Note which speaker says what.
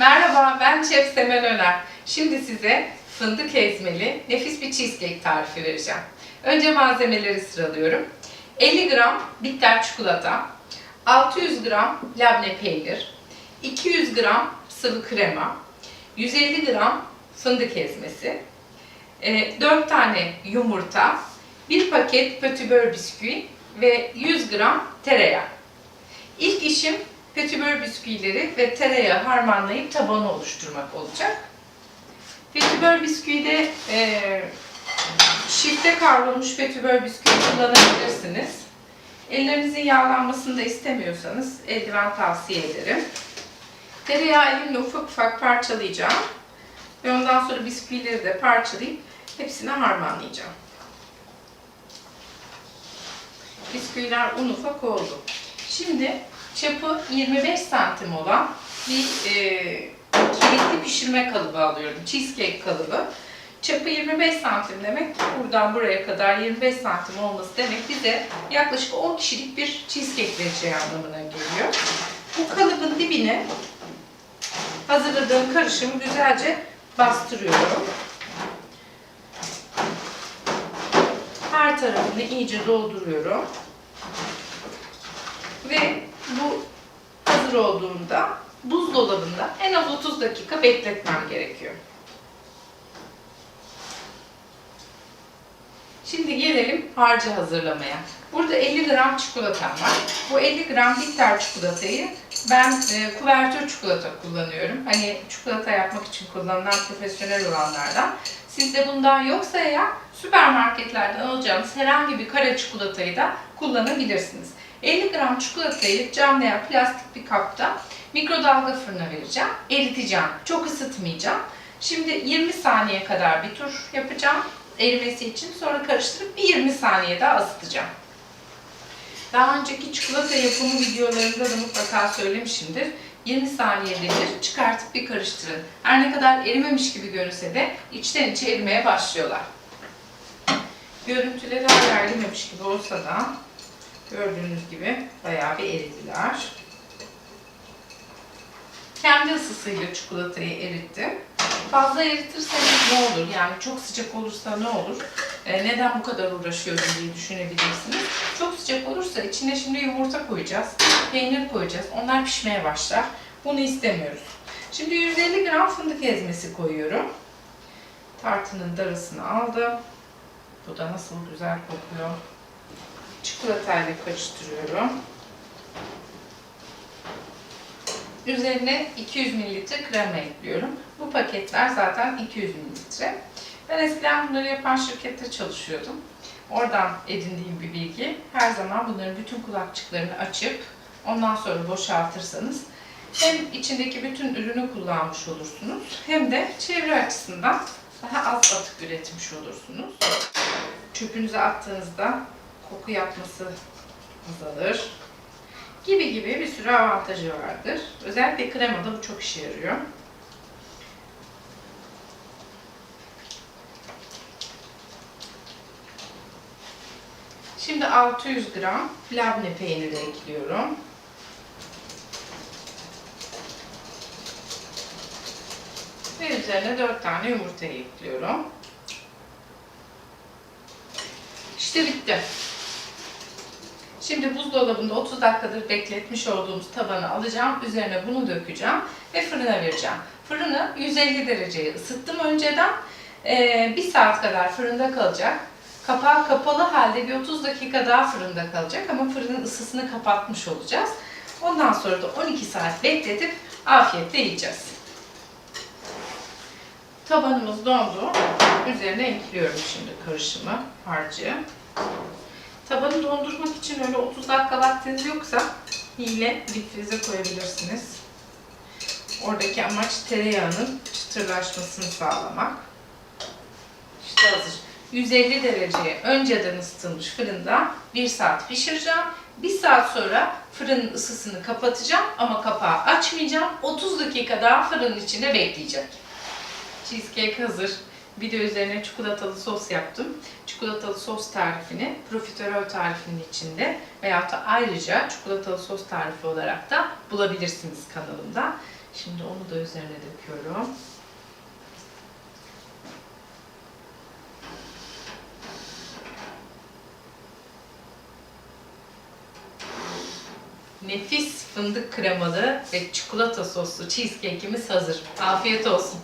Speaker 1: Merhaba, ben Şef Semen Öner. Şimdi size fındık ezmeli nefis bir cheesecake tarifi vereceğim. Önce malzemeleri sıralıyorum. 50 gram bitter çikolata, 600 gram labne peynir, 200 gram sıvı krema, 150 gram fındık ezmesi, 4 tane yumurta, 1 paket pötibör bisküvi ve 100 gram tereyağı. İlk işim petibör bisküvileri ve tereyağı harmanlayıp tabanı oluşturmak olacak. Petibör bisküvide e, şifte kavrulmuş petibör bisküvi kullanabilirsiniz. Ellerinizin yağlanmasını da istemiyorsanız eldiven tavsiye ederim. Tereyağı elimle ufak ufak parçalayacağım. Ve ondan sonra bisküvileri de parçalayıp hepsini harmanlayacağım. Bisküviler un ufak oldu. Şimdi çapı 25 santim olan bir e, kilitli pişirme kalıbı alıyorum. Cheesecake kalıbı. Çapı 25 santim demek, buradan buraya kadar 25 santim olması demek bize yaklaşık 10 kişilik bir cheesecake vereceği anlamına geliyor. Bu kalıbın dibine hazırladığım karışımı güzelce bastırıyorum. Her tarafını iyice dolduruyorum. Ve bu hazır olduğunda buzdolabında en az 30 dakika bekletmem gerekiyor. Şimdi gelelim harcı hazırlamaya. Burada 50 gram çikolatam var. Bu 50 gram bitter çikolatayı ben e, kuvertür çikolata kullanıyorum. Hani çikolata yapmak için kullanılan profesyonel olanlardan. Sizde bundan yoksa eğer süpermarketlerden alacağınız herhangi bir kare çikolatayı da kullanabilirsiniz. 50 gram çikolatayı cam veya plastik bir kapta mikrodalga fırına vereceğim. Eriteceğim. Çok ısıtmayacağım. Şimdi 20 saniye kadar bir tur yapacağım erimesi için. Sonra karıştırıp bir 20 saniye daha ısıtacağım. Daha önceki çikolata yapımı videolarında da mutlaka söylemişimdir. 20 saniyede bir çıkartıp bir karıştırın. Her ne kadar erimemiş gibi görünse de içten içe erimeye başlıyorlar. Görüntüleri hala gibi olsa da gördüğünüz gibi bayağı bir eridiler. Kendi ısısıyla çikolatayı erittim. Fazla eritirseniz ne olur? Yani çok sıcak olursa ne olur? Ee, neden bu kadar uğraşıyorum diye düşünebilirsiniz. Çok sıcak olursa içine şimdi yumurta koyacağız, peynir koyacağız. Onlar pişmeye başlar. Bunu istemiyoruz. Şimdi 150 gram fındık ezmesi koyuyorum. Tartının darısını aldım. Bu da nasıl güzel kokuyor. Çikolatayla karıştırıyorum. Üzerine 200 ml krema ekliyorum. Bu paketler zaten 200 ml. Ben eskiden bunları yapan şirkette çalışıyordum. Oradan edindiğim bir bilgi. Her zaman bunların bütün kulakçıklarını açıp ondan sonra boşaltırsanız hem içindeki bütün ürünü kullanmış olursunuz hem de çevre açısından daha az atık üretmiş olursunuz. Çöpünüze attığınızda koku yapması azalır gibi gibi bir sürü avantajı vardır. Özellikle kremada bu çok işe yarıyor. Şimdi 600 gram labne peyniri ekliyorum. Ve üzerine 4 tane yumurta ekliyorum. İşte bitti. Şimdi buzdolabında 30 dakikadır bekletmiş olduğumuz tabanı alacağım. Üzerine bunu dökeceğim ve fırına vereceğim. Fırını 150 dereceye ısıttım önceden. Ee, bir saat kadar fırında kalacak. Kapağı kapalı halde bir 30 dakika daha fırında kalacak ama fırının ısısını kapatmış olacağız. Ondan sonra da 12 saat bekletip afiyetle yiyeceğiz. Tabanımız dondu. Üzerine ekliyorum şimdi karışımı, harcı. Tabanı dondurmak için öyle 30 dakika vaktiniz yoksa hile difrize koyabilirsiniz. Oradaki amaç tereyağının çıtırlaşmasını sağlamak. İşte hazır. 150 dereceye önceden ısıtılmış fırında 1 saat pişireceğim. 1 saat sonra fırının ısısını kapatacağım ama kapağı açmayacağım. 30 dakika daha fırının içinde bekleyecek. Cheesecake hazır. Bir de üzerine çikolatalı sos yaptım çikolatalı sos tarifini profiterol tarifinin içinde veya da ayrıca çikolatalı sos tarifi olarak da bulabilirsiniz kanalımda. Şimdi onu da üzerine döküyorum. Nefis fındık kremalı ve çikolata soslu cheesecake'imiz hazır. Afiyet olsun.